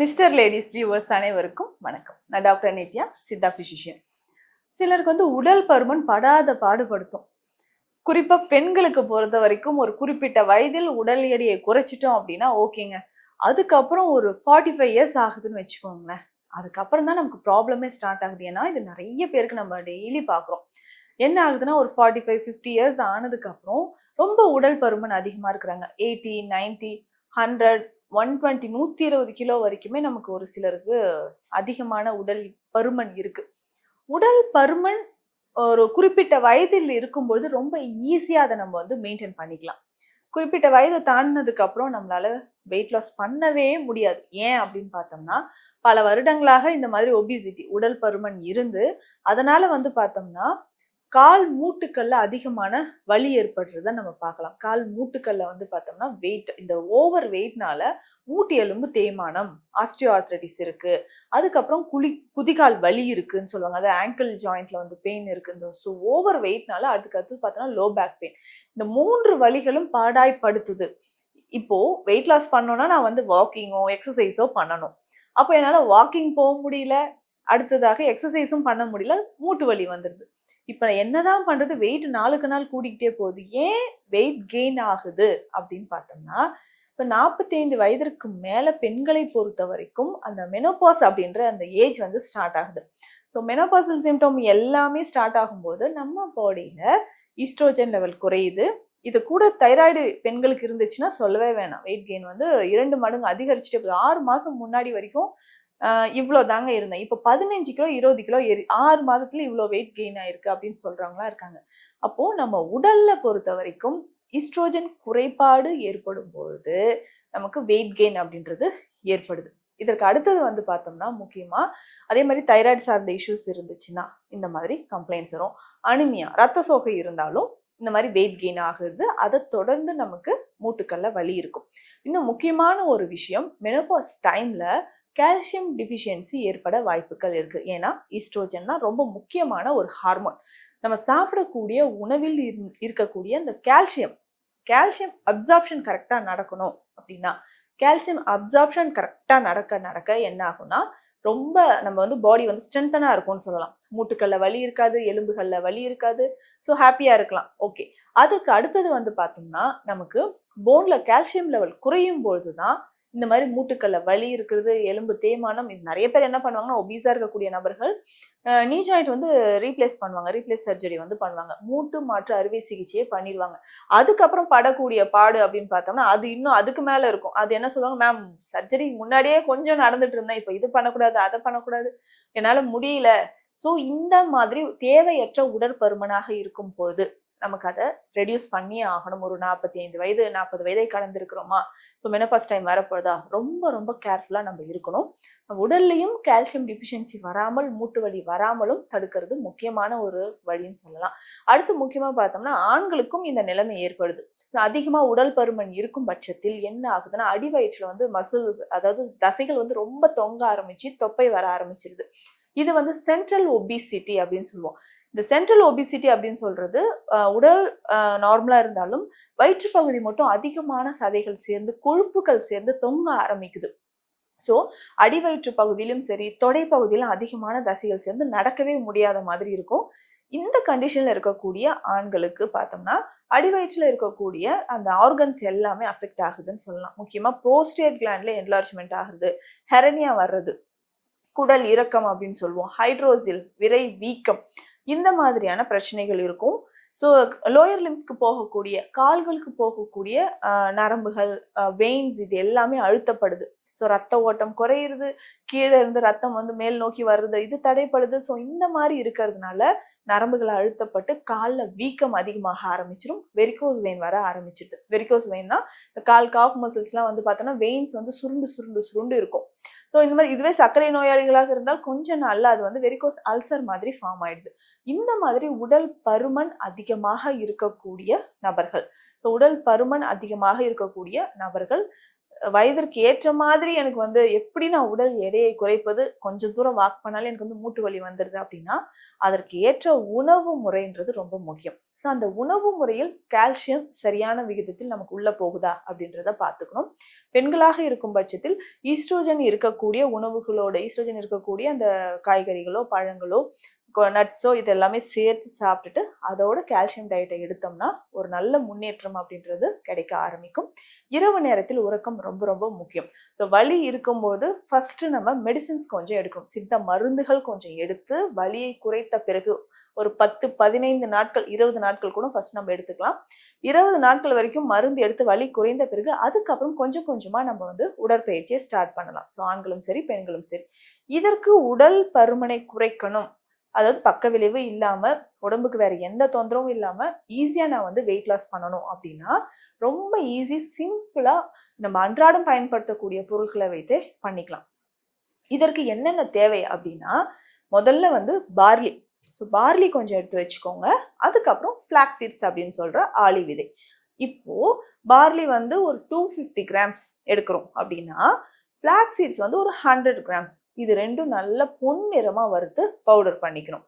Mister ladies viewers அனைவருக்கும் வணக்கம். நான் டாக்டர் நித்யா சித்தா பிசிஷியன். சிலருக்கு வந்து உடல் பருமன் படாத பாடுபடுத்தும். குறிப்பாக பெண்களுக்கு பொறுத்த வரைக்கும் ஒரு குறிப்பிட்ட வயதில் உடல் எடையை குறைச்சிட்டோம் அப்படின்னா ஓகேங்க. அதுக்கப்புறம் ஒரு ஃபார்ட்டி ஃபைவ் இயர்ஸ் ஆகுதுன்னு வச்சுக்கோங்களேன். அதுக்கப்புறம் தான் நமக்கு ப்ராப்ளமே ஸ்டார்ட் ஆகுது. ஏன்னா இது நிறைய பேருக்கு நம்ம டெய்லி பார்க்குறோம். என்ன ஆகுதுன்னா ஒரு ஃபார்ட்டி ஃபைவ் ஃபிஃப்டி இயர்ஸ் ஆனதுக்கப்புறம் ரொம்ப உடல் பருமன் அதிகமாக இருக்கிறாங்க. Eighty ninety hundred one twenty நூற்றி இருபது கிலோ வரைக்குமே நமக்கு ஒரு சிலருக்கு அதிகமான உடல் பருமன் இருக்கு. உடல் பருமன் ஒரு குறிப்பிட்ட வயதில் இருக்கும்பொழுது ரொம்ப ஈஸியாக அதை நம்ம வந்து மெயின்டைன் பண்ணிக்கலாம். குறிப்பிட்ட வயதை தாண்டினதுக்கு அப்புறம் நம்மளால வெயிட் லாஸ் பண்ணவே முடியாது. ஏன் அப்படின்னு பார்த்தோம்னா பல வருடங்களாக இந்த மாதிரி ஒபிசிட்டி உடல் பருமன் இருந்து அதனால வந்து பார்த்தோம்னா கால் மூட்டுக்கல்ல அதிகமான வலி ஏற்படுறத நம்ம பார்க்கலாம். கால் மூட்டுக்கல்ல வந்து பார்த்தோம்னா வெயிட் இந்த ஓவர் வெயிட்னால மூட்டு எலும்பு தேய்மானம் ஆஸ்டியோ ஆர்த்ரட்டிஸ் இருக்கு. அதுக்கப்புறம் குளி குதிகால் வலி இருக்குன்னு சொல்லுவாங்க. அது ஆங்கிள் ஜாயிண்ட்ல வந்து பெயின் இருக்குன்னு ஸோ ஓவர் வெயிட்னால அதுக்கு அடுத்து பார்த்தோம்னா லோ பேக் பெயின் இந்த மூன்று வலிகளும் பாடாய்படுத்துது இப்போ வெயிட் லாஸ் பண்ணோம்னா நான் வந்து வாக்கிங்கோ எக்ஸசைஸோ பண்ணணும். அப்போ என்னால் வாக்கிங் போக முடியல. அடுத்ததாக எக்ஸசைஸும் பண்ண முடியல மூட்டு வலி வந்துடுது இப்போ என்னதான் பண்றது? வெயிட் நாளுக்கு நாள் கூடிக்கிட்டே போகுது. ஏன் வெயிட் கெயின் ஆகுது? அப்படின்னு பார்த்தோம்னா இப்போ நாற்பத்தைந்து வயதிற்கு மேலே பெண்களை பொறுத்த வரைக்கும் அந்த மெனோபாஸ் அப்படின்ற அந்த ஏஜ் வந்து ஸ்டார்ட் ஆகுது. ஸோ மெனோபாசல் சிம்டம் எல்லாமே ஸ்டார்ட் ஆகும்போது நம்ம பாடியில் ஈஸ்ட்ரோஜன் லெவல் குறையுது. இது கூட தைராய்டு பெண்களுக்கு இருந்துச்சுன்னா சொல்லவே வேணாம். வெயிட் கெயின் வந்து இரண்டு மடங்கு அதிகரிச்சுட்டே போகுது. ஆறு மாதம் முன்னாடி வரைக்கும் இவ்வளோ தாங்க இருந்தேன். இப்போ பதினஞ்சு கிலோ இருபது கிலோ ஏறி ஆறு மாதத்துல இவ்வளோ வெயிட் கெயின் ஆயிருக்கு அப்படின்னு சொல்றவங்களா இருக்காங்க. அப்போ நம்ம உடல்ல பொறுத்த வரைக்கும் ஈஸ்ட்ரோஜன் குறைபாடு ஏற்படும் பொழுது நமக்கு வெயிட் கெயின் அப்படின்றது ஏற்படுது. இதற்கு அடுத்தது வந்து பார்த்தோம்னா முக்கியமாக அதே மாதிரி தைராய்டு சார்ந்த இஷ்யூஸ் இருந்துச்சுன்னா இந்த மாதிரி கம்ப்ளைண்ட்ஸ் வரும். அனிமியா ரத்த சோகை இருந்தாலும் இந்த மாதிரி வெயிட் கெயின் ஆகுறது அதை தொடர்ந்து நமக்கு மூட்டுக்கல்ல வலி இருக்கும். இன்னும் முக்கியமான ஒரு விஷயம் மெனோபாஸ் டைமில் கால்சியம் டிஃபிஷியன்சி ஏற்பட வாய்ப்புகள் இருக்குது ஏன்னா ஈஸ்ட்ரோஜன்னா ரொம்ப முக்கியமான ஒரு ஹார்மோன் நம்ம சாப்பிடக்கூடிய உணவில் இருக்கக்கூடிய அந்த கால்சியம் கால்சியம் அப்சார்ப்ஷன் கரெக்டாக நடக்கணும் அப்படின்னா கால்சியம் அப்சார்ப்ஷன் கரெக்டாக நடக்க நடக்க என்ன ஆகும்னா ரொம்ப நம்ம வந்து பாடி வந்து ஸ்ட்ரென்தனாக இருக்கும்னு சொல்லலாம். மூட்டுக்களில் வலி இருக்காது எலும்புகளில் வலி இருக்காது ஸோ ஹாப்பியாக இருக்கலாம். ஓகே அதுக்கு அடுத்தது வந்து பார்த்தோம்னா நமக்கு போனில் கால்சியம் லெவல் குறையும் பொழுது தான் இந்த மாதிரி மூட்டுக்கல்ல வலி இருக்கிறது எலும்பு தேய்மானம் இது நிறைய பேர் என்ன பண்ணுவாங்கன்னா ஒபீஸா இருக்கக்கூடிய நபர்கள் நீ ஜாயிண்ட் வந்து ரீப்ளேஸ் பண்ணுவாங்க. ரீப்ளேஸ் சர்ஜரி வந்து பண்ணுவாங்க. மூட்டு மாற்று அறுவை சிகிச்சையே பண்ணிடுவாங்க. அதுக்கப்புறம் படக்கூடிய பாடு அப்படின்னு பார்த்தோம்னா அது இன்னும் அதுக்கு மேல இருக்கும். அது என்ன சொல்லுவாங்க மேம் சர்ஜரி முன்னாடியே கொஞ்சம் நடந்துட்டு இருந்தேன். இப்போ இது பண்ணக்கூடாது அதை பண்ணக்கூடாது. என்னால முடியல. ஸோ இந்த மாதிரி தேவையற்ற உடற்பருமனாக இருக்கும் பொழுது நமக்கு அதை ரெடியூஸ் பண்ணியே ஆகணும். ஒரு நாற்பத்தி ஐந்து வயது நாற்பது வயதை கடந்திருக்கிறோமா? ஸோ மெனோபாஸ் டைம் வரப்போதா ரொம்ப ரொம்ப கேர்ஃபுல்லாக நம்ம இருக்கணும். உடல்லையும் கால்சியம் டிஃபிஷியன்சி வராமல் மூட்டு வலி வராமலும் தடுக்கிறது முக்கியமான ஒரு வழின்னு சொல்லலாம். அடுத்து முக்கியமாக பார்த்தோம்னா ஆண்களுக்கும் இந்த நிலைமை ஏற்படுது. அதிகமாக உடல் பருமன் இருக்கும் பட்சத்தில் என்ன ஆகுதுன்னா அடிவயிற்றில் வந்து மசில்ஸ் அதாவது தசைகள் வந்து ரொம்ப தொங்க ஆரம்பிச்சு தொப்பை வர ஆரம்பிச்சிருது. இது வந்து சென்ட்ரல் ஒபிசிட்டி அப்படின்னு சொல்லுவோம். இந்த சென்ட்ரல் ஒபிசிட்டி அப்படின்னு சொல்றது உடல் நார்மலா இருந்தாலும் வயிற்று பகுதி மட்டும் அதிகமான சதைகள் சேர்ந்து கொழுப்புகள் சேர்ந்து தொங்க ஆரம்பிக்குது. ஸோ அடிவயிற்று பகுதியிலும் சரி தொடை பகுதியிலும் அதிகமான தசைகள் சேர்ந்து நடக்கவே முடியாத மாதிரி இருக்கும். இந்த கண்டிஷன்ல இருக்கக்கூடிய ஆண்களுக்கு பார்த்தோம்னா அடிவயிற்றுல இருக்கக்கூடிய அந்த ஆர்கன்ஸ் எல்லாமே அஃபெக்ட் ஆகுதுன்னு சொல்லலாம். முக்கியமா ப்ரோஸ்டேட் கிளாண்ட்ல என்லார்ஜ்மெண்ட் ஆகுது ஹெரனியா வர்றது குடல் இறக்கம் அப்படின்னு சொல்லுவோம் ஹைட்ரோசில் விரை வீக்கம் இந்த மாதிரியான பிரச்சனைகள் இருக்கும். ஸோ லோயர் லிம்ஸ்க்கு போகக்கூடிய கால்களுக்கு போகக்கூடிய நரம்புகள் வெயின்ஸ் இது எல்லாமே அழுத்தப்படுது. ஸோ ரத்த ஓட்டம் குறையிறது கீழே இருந்து ரத்தம் வந்து மேல் நோக்கி வர்றது இது தடைப்படுது. ஸோ இந்த மாதிரி இருக்கிறதுனால நரம்புகள் அழுத்தப்பட்டு காலில் வீக்கம் அதிகமாக ஆரம்பிச்சிடும் வெரிகோஸ் வெயின் வர ஆரம்பிச்சிடுது வெரிகோஸ் வெயின்னா இந்த கால் காஃப் மசில்ஸ்லாம் வந்து பார்த்தோன்னா வெயின்ஸ் வந்து சுருண்டு சுருண்டு சுருண்டு இருக்கும். ஸோ இந்த மாதிரி இதுவே சர்க்கரை நோயாளிகளாக இருந்தால் கொஞ்ச நாளில் அது வந்து வெரிகோஸ் அல்சர் மாதிரி ஃபார்ம் ஆயிடுது. இந்த மாதிரி உடல் பருமன் அதிகமாக இருக்கக்கூடிய நபர்கள். ஸோ உடல் பருமன் அதிகமாக இருக்கக்கூடிய நபர்கள் வயதிற்கு ஏற்ற மாதிரி எனக்கு வந்து எப்படி நான் உடல் எடையை குறைப்பது? கொஞ்சம் தூரம் வாக் பண்ணாலே எனக்கு வந்து மூட்டு வலி வந்துடுது அப்படின்னா அதற்கு ஏற்ற உணவு முறைன்றது ரொம்ப முக்கியம். ஸோ அந்த உணவு முறையில் கால்சியம் சரியான விகிதத்தில் நமக்கு உள்ள போகுதா அப்படின்றத பார்த்துக்கணும். பெண்களாக இருக்கும் பட்சத்தில் ஈஸ்ட்ரோஜன் இருக்கக்கூடிய உணவுகளோட ஈஸ்ட்ரோஜன் இருக்கக்கூடிய அந்த காய்கறிகளோ பழங்களோ நட்ஸோ இது எல்லாமே சேர்த்து சாப்பிட்டுட்டு அதோட கால்சியம் டயட்டை எடுத்தோம்னா ஒரு நல்ல முன்னேற்றம் அப்படின்றது கிடைக்க ஆரம்பிக்கும். இரவு நேரத்தில் உறக்கம் ரொம்ப ரொம்ப முக்கியம். ஸோ வலி இருக்கும்போது ஃபஸ்ட்டு நம்ம மெடிசின்ஸ் கொஞ்சம் எடுக்கணும். சித்த மருந்துகள் கொஞ்சம் எடுத்து வலியை குறைத்த பிறகு ஒரு பத்து பதினைந்து நாட்கள் இருபது நாட்கள் கூட ஃபர்ஸ்ட் நம்ம எடுத்துக்கலாம். இருபது நாட்கள் வரைக்கும் மருந்து எடுத்து வலி குறைந்த பிறகு அதுக்கப்புறம் கொஞ்சம் கொஞ்சமாக நம்ம வந்து உடற்பயிற்சியை ஸ்டார்ட் பண்ணலாம். ஸோ ஆண்களும் சரி பெண்களும் சரி. இதற்கு உடல் பருமனை குறைக்கணும். அதாவது பக்க விளைவு இல்லாம உடம்புக்கு வேற எந்த தொந்தரவும் இல்லாம ஈஸியா நான் வந்து வெயிட் லாஸ் பண்ணணும் அப்படின்னா ரொம்ப ஈஸி சிம்பிளா நம்ம அன்றாடம் பயன்படுத்தக்கூடிய பொருட்களை வைத்து பண்ணிக்கலாம். இதற்கு என்னென்ன தேவை அப்படின்னா முதல்ல வந்து பார்லி ஸோ பார்லி கொஞ்சம் எடுத்து வச்சுக்கோங்க. அதுக்கப்புறம் ஃபிளாக் சீட்ஸ் அப்படின்னு சொல்ற ஆளி விதை. இப்போ பார்லி வந்து ஒரு டூ ஃபிஃப்டி கிராம்ஸ் எடுக்கிறோம் அப்படின்னா ஃப்ளாக் சீட்ஸ் வந்து ஒரு ஹண்ட்ரட் கிராம்ஸ் இது ரெண்டும் நல்ல பொன்னிறமாக வறுத்து பவுடர் பண்ணிக்கணும்.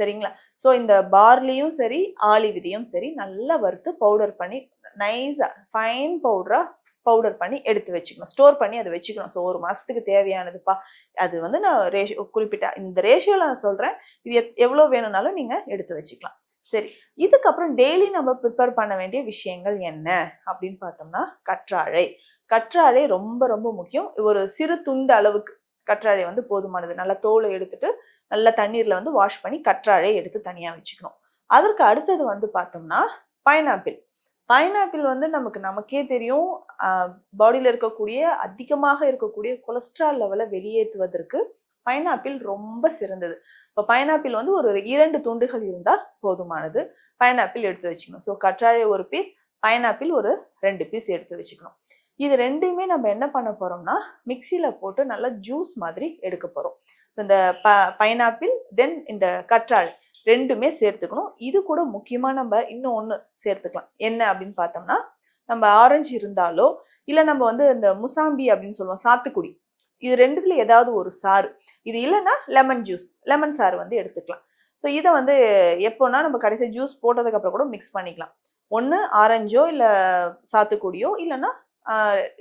சரிங்களா? ஸோ இந்த பார்லியும் சரி ஆளி விதியும் சரி நல்லா வறுத்து பவுடர் பண்ணி நைஸாக ஃபைன் பவுடராக பவுடர் பண்ணி எடுத்து வச்சுக்கணும். ஸ்டோர் பண்ணி அதை வச்சுக்கணும். ஸோ ஒரு மாதத்துக்கு தேவையானதுப்பா. அது வந்து நான் ரேஷியோ குறிப்பிட்ட இந்த ரேஷியோவில் நான் சொல்கிறேன் இது எத்- வேணும்னாலும் நீங்கள் எடுத்து வச்சுக்கலாம். சரி. இதுக்கப்புறம் டெய்லி நம்ம ப்ரிப்பேர் பண்ண வேண்டிய விஷயங்கள் என்ன? அப்படின்னு பார்த்தோம்னா கற்றாழை. கற்றாழை ரொம்ப ரொம்ப முக்கியம். ஒரு சிறு துண்டு அளவுக்கு கற்றாழை வந்து போதுமானது. நல்லா தோலை எடுத்துட்டு நல்லா தண்ணீர்ல வந்து வாஷ் பண்ணி கற்றாழை எடுத்து தனியா வச்சுக்கணும். அதற்கு அடுத்தது வந்து பார்த்தோம்னா பைனாப்பிள் பைனாப்பிள் வந்து நமக்கு நமக்கே தெரியும். பாடியில் இருக்கக்கூடிய அதிகமாக இருக்கக்கூடிய கொலஸ்ட்ரால் லெவலை வெளியேற்றுவதற்கு பைனாப்பிள் ரொம்ப சிறந்தது. இப்போ பைனாப்பிள் வந்து ஒரு இரண்டு துண்டுகள் இருந்தால் போதுமானது. பைனாப்பிள் எடுத்து வச்சுக்கணும். ஸோ கற்றாழை ஒரு பீஸ் பைனாப்பிள் ஒரு ரெண்டு பீஸ் எடுத்து வச்சுக்கணும். இது ரெண்டையுமே நம்ம என்ன பண்ண போறோம்னா மிக்சியில போட்டு நல்லா ஜூஸ் மாதிரி எடுக்க போறோம். இந்த ப பைனாப்பிள் தென் இந்த கற்றாழை ரெண்டுமே சேர்த்துக்கணும். இது கூட முக்கியமா நம்ம இன்னும் ஒன்று சேர்த்துக்கலாம். என்ன அப்படின்னு பார்த்தோம்னா நம்ம ஆரஞ்சு இருந்தாலோ இல்லை நம்ம வந்து இந்த முசாம்பி அப்படின்னு சொல்லுவோம் சாத்துக்குடி. இது ரெண்டுத்துல ஏதாவது ஒரு சாறு. இது இல்லைன்னா லெமன் ஜூஸ் லெமன் சாறு வந்து எடுத்துக்கலாம். ஸோ இதை வந்து எப்போனா நம்ம கடைசி ஜூஸ் போட்டதுக்கப்புறம் கூட மிக்ஸ் பண்ணிக்கலாம். ஒன்று ஆரஞ்சோ இல்லை சாத்துக்குடியோ இல்லைன்னா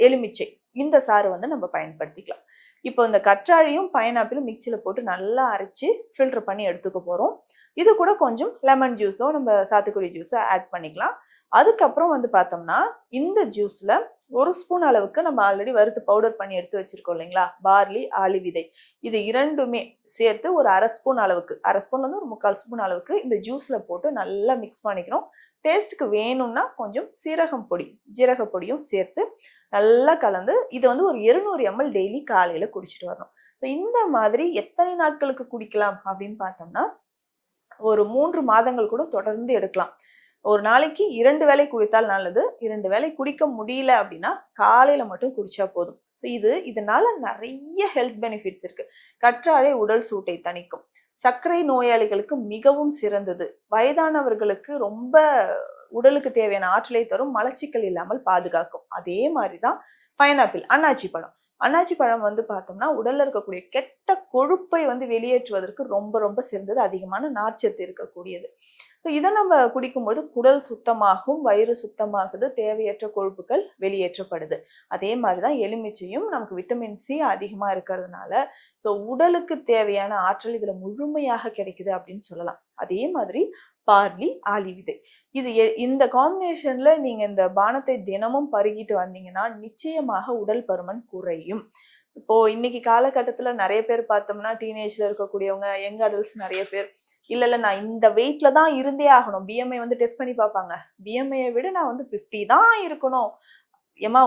எலுமிச்சை. இந்த சாறு வந்து நம்ம பயன்படுத்திக்கலாம். இப்போ இந்த கற்றாழையும் பைனாப்பிளும் மிக்சியில் போட்டு நல்லா அரைச்சி ஃபில்டர் பண்ணி எடுத்துக்க போகிறோம் இது கூட கொஞ்சம் லெமன் ஜூஸோ நம்ம சாத்துக்குடி ஜூஸோ ஆட் பண்ணிக்கலாம். அதுக்கப்புறம் வந்து பார்த்தோம்னா இந்த ஜூஸ்ல ஒரு ஸ்பூன் அளவுக்கு நம்ம ஆல்ரெடி வறுத்து பவுடர் பண்ணி எடுத்து வச்சிருக்கோம் இல்லைங்களா? பார்லி ஆளி விதை. இது இரண்டுமே சேர்த்து ஒரு அரை ஸ்பூன் அளவுக்கு அரை ஸ்பூன் வந்து ஒரு முக்கால் ஸ்பூன் அளவுக்கு இந்த ஜூஸ்ல போட்டு நல்லா மிக்ஸ் பண்ணிக்கணும் டேஸ்ட்டுக்கு வேணும்னா கொஞ்சம் சீரகம் பொடி ஜீரக பொடியும் சேர்த்து நல்லா கலந்து இது வந்து ஒரு இருநூறு எம்எல் டெய்லி காலையில குடிச்சிட்டு வரணும். ஸோ இந்த மாதிரி எத்தனை நாட்களுக்கு குடிக்கலாம் அப்படின்னு பார்த்தோம்னா ஒரு மூன்று மாதங்கள் கூட தொடர்ந்து எடுக்கலாம். ஒரு நாளைக்கு இரண்டு வேளை குடித்தால் நல்லது. இரண்டு வேளை குடிக்க முடியல அப்படின்னா காலையில மட்டும் குடிச்சா போதும். இது இதனால நிறைய ஹெல்த் பெனிஃபிட்ஸ் இருக்கு. கற்றாழை உடல் சூட்டை தணிக்கும். சர்க்கரை நோயாளிகளுக்கு மிகவும் சிறந்தது. வயதானவர்களுக்கு ரொம்ப உடலுக்கு தேவையான ஆற்றலை தரும் மலச்சிக்கல் இல்லாமல் பாதுகாக்கும். அதே மாதிரிதான் பைனாப்பிள் அன்னாச்சி பழம். அன்னாச்சி பழம் வந்து பார்த்தோம்னா உடல்ல இருக்கக்கூடிய கெட்ட கொழுப்பை வந்து வெளியேற்றுவதற்கு ரொம்ப ரொம்ப சிறந்தது அதிகமான நார்ச்சத்து இருக்கக்கூடியது. ஸோ இதை நம்ம குடிக்கும்போது குடல் சுத்தமாகும் வயிறு சுத்தமாகுது தேவையற்ற கொழுப்புகள் வெளியேற்றப்படுது. அதே மாதிரி தான் எலுமிச்சையும் நமக்கு விட்டமின் சி அதிகமாக இருக்கிறதுனால ஸோ உடலுக்கு தேவையான ஆற்றல் இதில் முழுமையாக கிடைக்குது அப்படின்னு சொல்லலாம். அதே மாதிரி பார்லி ஆலி விதை இது எ- இந்த காம்பினேஷன்ல நீங்க இந்த பானத்தை தினமும் பருகிட்டு வந்தீங்கன்னா நிச்சயமாக உடல் பருமன் குறையும். இப்போ இன்னைக்கு காலகட்டத்துல நிறைய பேர் பார்த்தோம்னா டீனேஜ்ல இருக்கக்கூடியவங்க யங் அடல்ட்ஸ் நிறைய பேர். இல்ல இல்ல நான் இந்த வெயிட்ல தான் இருந்தே ஆகணும். பிஎம்ஐ வந்து டெஸ்ட் பண்ணி பார்ப்பாங்க. பிஎம்ஐயை விட நான் வந்து 50 தான் இருக்கணும். ஏமா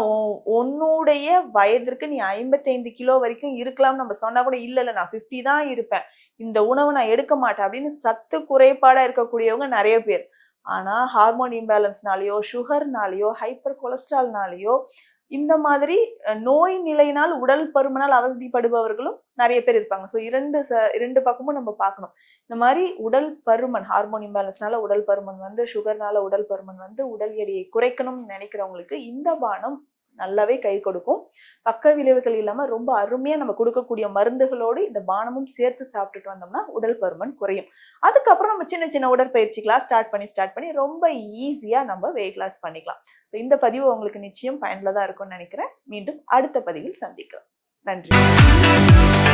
உன்னுடைய வயதிற்கு நீ ஐம்பத்தைந்து கிலோ வரைக்கும் இருக்கலாம். நம்ம சொன்னா கூட இல்ல இல்ல நான் 50 தான் இருப்பேன். இந்த உணவை நான் எடுக்க மாட்டேன். அப்படின்னு சத்து குறைபாடா இருக்கக்கூடியவங்க நிறைய பேர். ஆனா ஹார்மோன் இம்பேலன்ஸ்னாலேயோ சுகர்னாலேயோ ஹைப்பர் கொலஸ்ட்ரால்னாலேயோ இந்த மாதிரி நோய் நிலையினால் உடல் பருமனால் அவதிப்படுபவர்களும் நிறைய பேர் இருப்பாங்க. ஸோ இரண்டு ச இரண்டு பக்கமும் நம்ம பார்க்கணும். இந்த மாதிரி உடல் பருமன் ஹார்மோன் இம்பேலன்ஸ்னால உடல் பருமன் வந்து சுகர்னால உடல் பருமன் வந்து உடல் எடையை குறைக்கணும்னு நினைக்கிறவங்களுக்கு இந்த பானம் நல்லாவே கை கொடுக்கும். பக்க விளைவுகள் இல்லாமல் ரொம்ப அருமையாக நம்ம கொடுக்கக்கூடிய மருந்துகளோடு இந்த பானமும் சேர்த்து சாப்பிட்டுட்டு வந்தோம்னா உடல் பருமன் குறையும். அதுக்கப்புறம் நம்ம சின்ன சின்ன உடற்பயிற்சிகளாக ஸ்டார்ட் பண்ணி ஸ்டார்ட் பண்ணி ரொம்ப ஈஸியாக நம்ம வெயிட் லாஸ் பண்ணிக்கலாம். ஸோ இந்த பதிவு உங்களுக்கு நிச்சயம் பயனுள்ளதாக இருக்கும்னு நினைக்கிறேன். மீண்டும் அடுத்த பதிவில் சந்திக்கலாம். நன்றி.